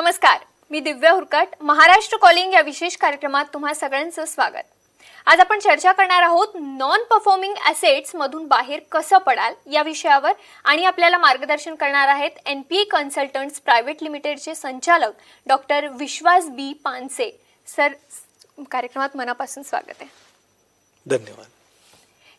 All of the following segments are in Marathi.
नमस्कार. मी दिव्या हुरकट. महाराष्ट्र कॉलिंग या विशेष कार्यक्रमात तुम्हा सगळ्यांचं स्वागत. आज आपण चर्चा करणार आहोत नॉन परफॉर्मिंग ॲसेट्स मधून बाहेर कसं पडाल या विषयावर आणि आपल्याला मार्गदर्शन करणार आहेत N P A consultants private लिमिटेडचे संचालक doctor Vishwas B Panse. Sir कार्यक्रमात मनापासून स्वागत आहे. धन्यवाद.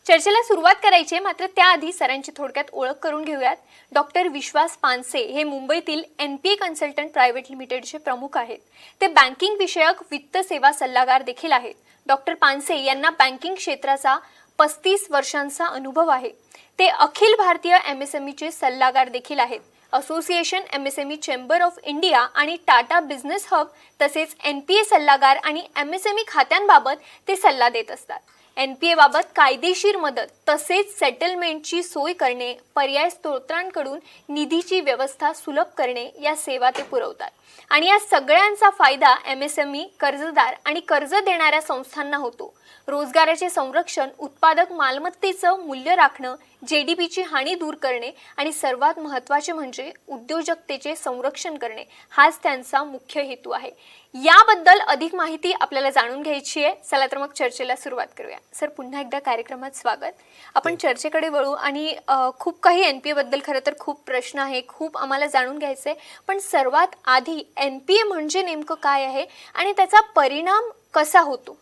चर्चेला सुरुवात करायची मात्र त्याआधी सरांची थोडक्यात ओळख करून घेऊयात. डॉक्टर विश्वास पानसे हे मुंबईतील N P A consultant private लिमिटेडचे प्रमुख आहेत. ते बँकिंग विषयक वित्त सेवा सल्लागार देखील आहेत. डॉक्टर पानसे यांना बँकिंग क्षेत्राचा पस्तीस वर्षांचा अनुभव आहे. ते Akhil Bharatiya M S M ईचे सल्लागार देखील आहेत. Association M S M E chamber of India आणि टाटा बिझनेस हब तसेच एन पी ए सल्लागार आणि एम एस एम ई खात्यांबाबत ते सल्ला देत असतात. एन पी कायदेशीर मदत तसेच सेटलमेंटची सोय करणे पर्याय स्त्रोतांकडून निधीची व्यवस्था सुलभ करणे या सेवा ते पुरवतात. आणि या सगळ्यांचा फायदा एम एस एम ई कर्जदार आणि कर्ज देणाऱ्या संस्थांना होतो. रोजगाराचे संरक्षण उत्पादक मालमत्तेचं मूल्य राखणं जे डी पीची हानी दूर करणे आणि सर्वात महत्त्वाचे म्हणजे उद्योजकतेचे संरक्षण करणे हाच त्यांचा मुख्य हेतू आहे. याबद्दल अधिक माहिती आपल्याला जाणून घ्यायची आहे. चला तर मग चर्चेला सुरुवात करूया. सर पुन्हा एकदा कार्यक्रमात स्वागत. आपण चर्चेकडे वळू आणि खूप काही एन पी एबद्दल खरं तर खूप प्रश्न आहे. खूप आम्हाला जाणून घ्यायचं आहे. पण सर्वात आधी एन पी ए म्हणजे नेमकं काय आहे आणि त्याचा परिणाम कसा होतो?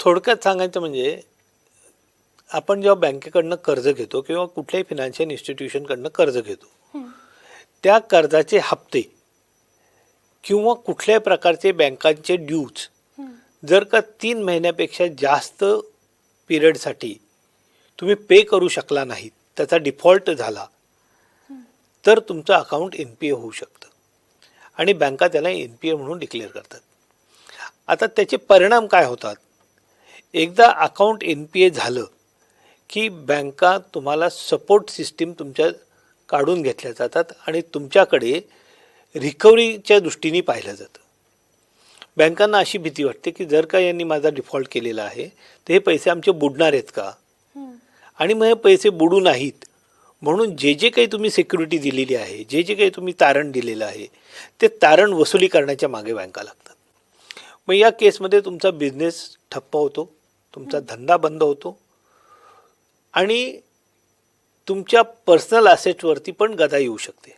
थोडक्यात सांगायचं म्हणजे आपण जेव्हा बँकेकडनं कर्ज घेतो किंवा कुठल्याही फिनान्शियल इन्स्टिट्यूशनकडनं कर्ज घेतो त्या कर्जाचे हप्ते किंवा कुठल्याही प्रकारचे बँकांचे ड्यूज जर का तीन महिन्यापेक्षा जास्त पिरियडसाठी तुम्ही पे करू शकला नाहीत त्याचा डिफॉल्ट झाला तर तुमचं अकाउंट एन पी ए होऊ शकतं. आणि बँका त्याला एन पी ए म्हणून डिक्लेअर करतात. आता त्याचे परिणाम काय होतात? एकदा अकाउंट एन पी ए झालं की बँका तुम्हाला सपोर्ट सिस्टीम तुमच्या काढून घेतल्या जातात आणि तुमच्याकडे रिकव्हरीच्या दृष्टीने पाहिलं जातं. बँकांना अशी भीती वाटते की जर का यांनी माझा डिफॉल्ट केलेला आहे तर हे पैसे आमचे बुडणार आहेत का? आणि मग हे पैसे बुडू नाहीत. म्हणून जे जे काही तुम्ही सिक्युरिटी दिलेली आहे जे जे काही तुम्ही तारण दिलेलं आहे ते तारण वसुली करण्याच्या मागे बँका लागतात. मग या केसमध्ये तुमचा बिझनेस ठप्प होतो तुमचा धंदा बंद होतो आणि तुमच्या पर्सनल असेट्सवरती पण गदा येऊ शकते.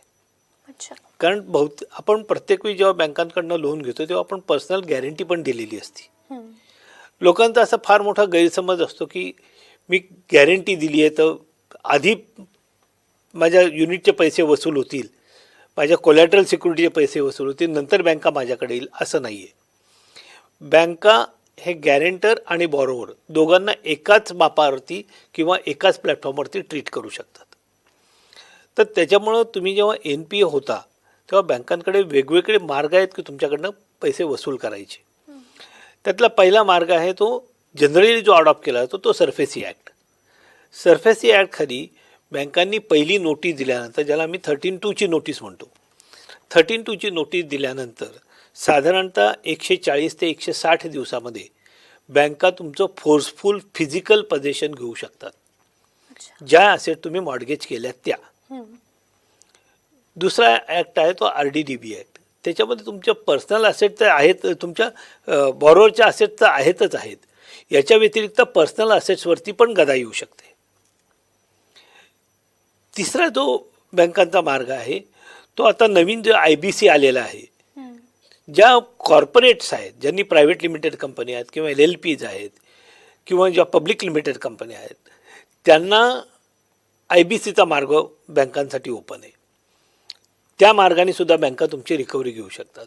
अच्छा. कारण बहुत आपण प्रत्येक वेळी जेव्हा बँकांकडनं लोन घेतो तेव्हा आपण पर्सनल गॅरंटी पण दिलेली असते. लोकांचा असा फार मोठा गैरसमज असतो की मी गॅरंटी दिली आहे तर आधी माझ्या युनिटचे पैसे वसूल होतील माझ्या कोलॅटरल सिक्युरिटीचे पैसे वसूल होतील नंतर बँका माझ्याकडे येईल असं नाही आहे बँका हे गॅरेंटर आणि बॉरोवर दोघांना एकाच मापावरती किंवा एकाच प्लॅटफॉर्मवरती ट्रीट करू शकतात. तर त्याच्यामुळं तुम्ही जेव्हा एन पी ए होता तेव्हा बँकांकडे वेगवेगळे मार्ग आहेत की तुमच्याकडनं पैसे वसूल करायचे. त्यातला पहिला मार्ग आहे तो जनरली जो अडॉप्ट केला जातो तो सरफेसी ॲक्ट सरफेसी ॲक्ट खाली बँकांनी पहिली नोटीस दिल्यानंतर ज्याला आम्ही थर्टीन टूची नोटीस म्हणतो. थर्टीन टूची नोटीस दिल्यानंतर साधारणतः एकशे चाळीस ते एकशे साठ दिवसामध्ये बँका तुमचं फोर्सफुल फिजिकल पोझिशन घेऊ शकतात. ज्या असेट तुम्ही मॉडगेज केल्यात त्या. दुसरा ॲक्ट आहे तो R D D B act त्याच्यामध्ये तुमच्या पर्सनल असेट तर आहेत तुमच्या बॉरोवरच्या असेट तर आहेतच आहेत. याच्या व्यतिरिक्त पर्सनल असेट्सवरती पण गदा येऊ शकते. तिसरा जो बँकांचा मार्ग आहे तो आता नवीन जो आय बी सी आलेला आहे ज्या कॉर्पोरेट्स आहेत ज्यांनी प्रायव्हेट लिमिटेड कंपनी आहेत किंवा एल एल पीज आहेत किंवा ज्या पब्लिक लिमिटेड कंपन्या आहेत त्यांना आय बी सीचा मार्ग बँकांसाठी ओपन आहे. त्या मार्गाने सुद्धा बँका तुमची रिकव्हरी घेऊ शकतात.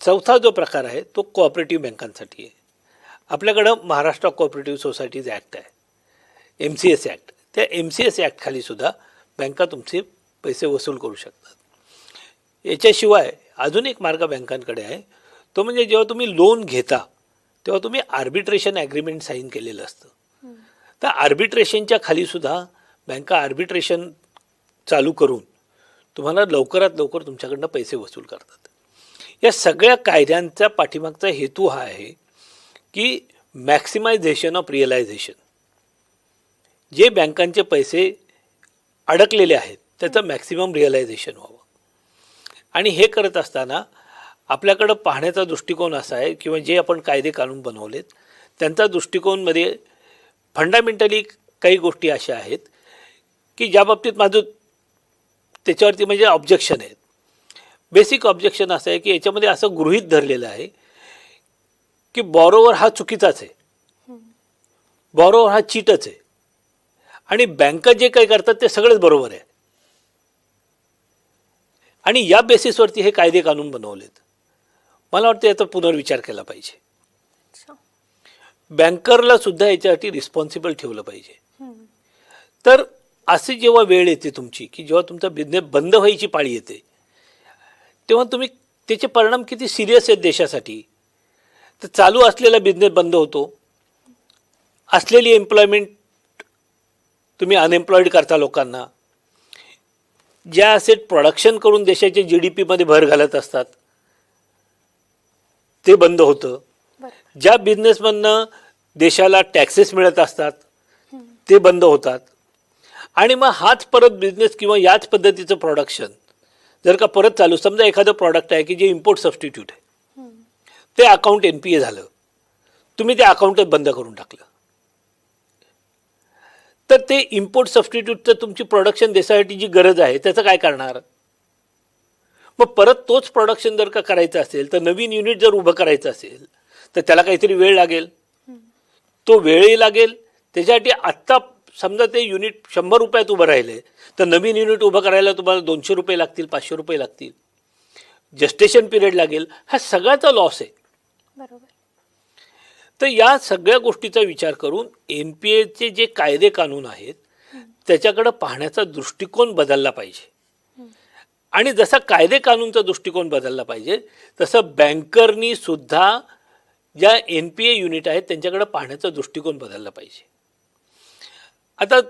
चौथा जो प्रकार आहे तो कोऑपरेटिव्ह बँकांसाठी आहे. आपल्याकडं महाराष्ट्र कोऑपरेटिव्ह सोसायटीज ॲक्ट आहे. एम सी एस ॲक्ट त्या एम सी एस ॲक्टखालीसुद्धा बँका तुमचे पैसे वसूल करू शकतात. याच्याशिवाय अजून एक मार्ग बँकांकडे आहे. तो म्हणजे जेव्हा तुम्ही लोन घेता तेव्हा तुम्ही आर्बिट्रेशन ॲग्रीमेंट साईन केलेलं असतं. तर आर्बिट्रेशनच्या खाली सुद्धा बँका आर्बिट्रेशन चालू करून तुम्हाला लवकरात लवकर तुमच्याकडनं पैसे वसूल करतात. या सगळ्या कायद्यांचा पाठीमागचा हेतू हा आहे की मॅक्सिमायझेशन ऑफ रिअलायझेशन जे बँकांचे पैसे अडकलेले आहेत त्याचं मॅक्सिमम रिअलायझेशन व्हावं. आणि हे करत असताना आपल्याकडं पाहण्याचा दृष्टिकोन असा आहे किंवा जे आपण कायदे कानून बनवलेत त्यांचा दृष्टिकोनमध्ये फंडामेंटली काही गोष्टी अशा आहेत की ज्या बाबतीत माझं त्याच्यावरती म्हणजे ऑब्जेक्शन आहेत. बेसिक ऑब्जेक्शन असं आहे की याच्यामध्ये असं गृहीत धरलेलं आहे की बॉरोवर हा चुकीचाच आहे. बॉरोवर हा चीटच आहे. आणि बँका जे काही करतात ते सगळंच बरोबर आहे. आणि या बेसिसवरती हे कायदे कानून बनवलेत. मला वाटतं याचा पुनर्विचार केला पाहिजे. बँकरला सुद्धा याच्यासाठी रिस्पॉन्सिबल ठेवलं पाहिजे. तर अशी जेव्हा वेळ येते तुमची की जेव्हा तुमचा बिझनेस बंद व्हायची पाळी येते तेव्हा तुम्ही त्याचे परिणाम किती सिरियस आहेत देशासाठी? तर चालू असलेला बिझनेस बंद होतो. असलेली एम्प्लॉयमेंट तुम्ही अनएम्प्लॉईड करता लोकांना. ज्या असेट प्रोडक्शन करून देशाच्या जी डी पीमध्ये भर घालत असतात ते बंद होतं. ज्या बिझनेसमधनं देशाला टॅक्सेस मिळत असतात. ते बंद होतात. आणि मग हाच परत बिझनेस किंवा याच पद्धतीचं प्रोडक्शन जर का परत चालू समजा एखादं प्रॉडक्ट आहे की जे इम्पोर्ट सबस्टिट्यूट आहे. ते अकाउंट एन पी ए झालं. तुम्ही ते अकाउंटच बंद करून टाकलं. तर ते इम्पोर्ट सबस्टिट्यूटचं तुमची प्रोडक्शन देण्यासाठी जी गरज आहे त्याचं काय करणार? मग परत तोच प्रोडक्शन जर का करायचं असेल तर नवीन युनिट जर उभं करायचं असेल तर त्याला काहीतरी वेळ लागेल. तो वेळही लागेल. त्याच्यासाठी आत्ता समजा ते युनिट शंभर रुपयात उभं राहिले तर नवीन युनिट उभं करायला तुम्हाला दोनशे रुपये लागतील पाचशे रुपये लागतील. जस्टेशन पिरियड लागेल. हा सगळ्याचा लॉस आहे. बरोबर. तर या सगळ्या गोष्टीचा विचार करून एन पी एचे जे कायदे कानून आहेत त्याच्याकडं पाहण्याचा दृष्टिकोन बदलला पाहिजे. आणि जसा कायदे कानूनचा दृष्टिकोन बदलला पाहिजे तसं बँकरनी सुद्धा ज्या एन पी ए युनिट आहेत त्यांच्याकडे पाहण्याचा दृष्टिकोन बदलला पाहिजे. आता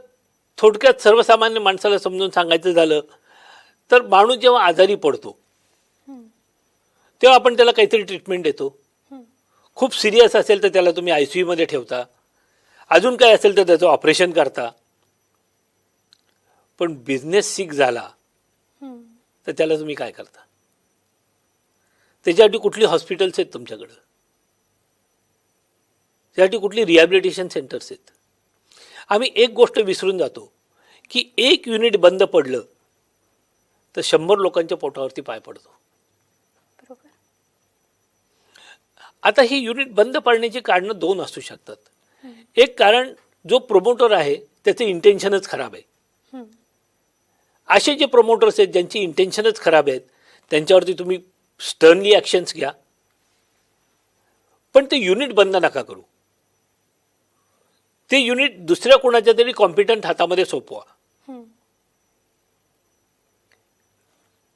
थोडक्यात सर्वसामान्य माणसाला समजून सांगायचं झालं तर माणूस जेव्हा आजारी पडतो तेव्हा आपण त्याला काहीतरी ट्रीटमेंट देतो. खूप सिरियस असेल तर त्याला तुम्ही आय सी यूमध्ये ठेवता. अजून काय असेल तर त्याचं ऑपरेशन करता. पण बिझनेस सिक झाला. तर त्याला तुम्ही काय करता? त्याच्यासाठी कुठली हॉस्पिटल्स आहेत तुमच्याकडं? त्यासाठी कुठली रिहॅबिलिटेशन सेंटर्स आहेत? आम्ही एक गोष्ट विसरून जातो की एक युनिट बंद पडलं तर शंभर लोकांच्या पोटावरती पाय पडतो बरोबर आता ही युनिट बंद पडण्याची कारणं दोन असू शकतात. एक कारण जो प्रोमोटर आहे त्याचं इंटेन्शनच खराब आहे. असे जे प्रमोटर्स आहेत ज्यांची इंटेन्शनच खराब आहेत त्यांच्यावरती तुम्ही स्टर्नली ॲक्शन्स घ्या. पण ते युनिट बंद नका करू. ते युनिट दुसऱ्या कोणाच्या तरी कॉम्पिटंट हातामध्ये सोपवा.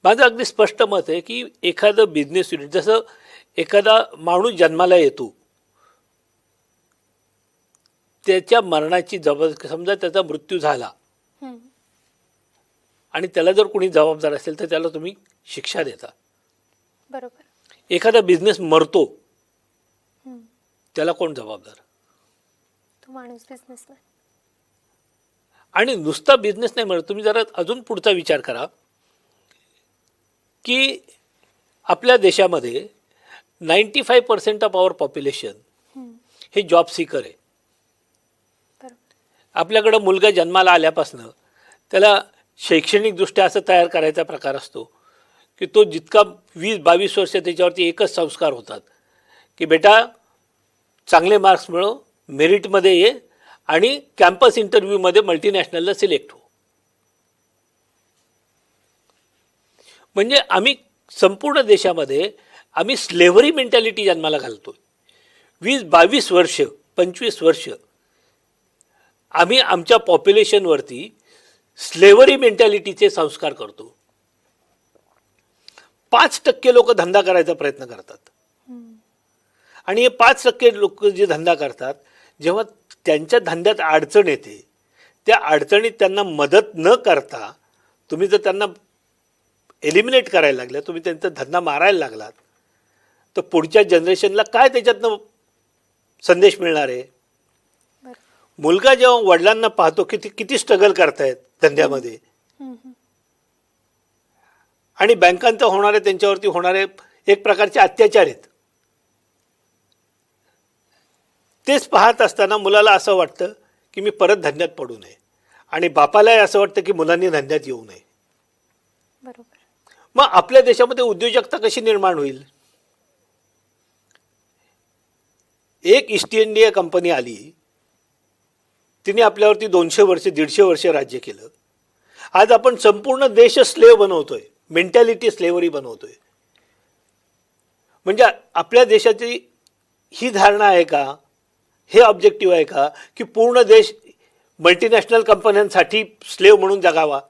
माझं अगदी स्पष्ट मत आहे की एखादं बिझनेस युनिट जसं एखादा माणूस जन्माला येतो त्याच्या मरणाची जबाब समजा त्याचा मृत्यू झाला. आणि त्याला जर कोणी जबाबदार असेल तर त्याला तुम्ही शिक्षा देता बरोबर एखादा बिझनेस मरतो. त्याला कोण जबाबदार आणि नुसता बिझनेस नाही मरत तुम्ही जरा अजून पुढचा विचार करा की आपल्या देशामध्ये ninety five percent of our population हे जॉब सीकर आहे. आपल्याकडं मुलगा जन्माला आल्यापासनं त्याला शैक्षणिकदृष्ट्या असं तयार करायचा प्रकार असतो की तो जितका वीस बावीस वर्ष त्याच्यावरती एकच संस्कार होतात की बेटा चांगले मार्क्स मिळव मेरिटमध्ये ये आणि कॅम्पस इंटरव्ह्यूमध्ये मल्टीनॅशनलला सिलेक्ट हो. म्हणजे आम्ही संपूर्ण देशामध्ये आम्ही स्लेव्हरी मेंटॅलिटी जन्माला घालतो वीस बावीस वर्ष पंचवीस वर्ष आम्ही आमच्या पॉप्युलेशनवरती स्लेव्हरी मेंटॅलिटीचे संस्कार करतो. पाच टक्के लोक धंदा करायचा प्रयत्न करतात. आणि हे पाच टक्के लोक जे धंदा करतात जेव्हा त्यांच्या धंद्यात अडचण येते त्या अडचणीत त्यांना मदत न करता तुम्ही जर त्यांना एलिमिनेट करायला लागल्या तुम्ही त्यांचा धंदा मारायला लागलात तर पुढच्या जनरेशनला काय त्याच्यातनं संदेश मिळणार आहे? मुलगा जेव्हा वडिलांना पाहतो की ते किती स्ट्रगल करतायत धंद्यामध्ये. आणि बँकांचं होणारे त्यांच्यावरती होणारे एक प्रकारचे अत्याचार आहेत. तेच पाहत असताना मुलाला असं वाटतं की मी परत धंद्यात पडू नये. आणि बापालाही असं वाटतं की मुलांनी धंद्यात येऊ नये. बरोबर. मग आपल्या देशामध्ये उद्योजकता कशी निर्माण होईल? एक ईस्ट इंडिया कंपनी आली तिने आपल्यावरती दोनशे वर्षे दीडशे वर्ष राज्य केलं. आज आपण संपूर्ण देश स्लेव बनवतोय मेंटॅलिटी स्लेवरी बनवतोय. म्हणजे आपल्या देशाची ही धारणा आहे का? हे ऑब्जेक्टिव्ह आहे का? की पूर्ण देश मल्टीनॅशनल कंपन्यांसाठी स्लेव म्हणून जगावा.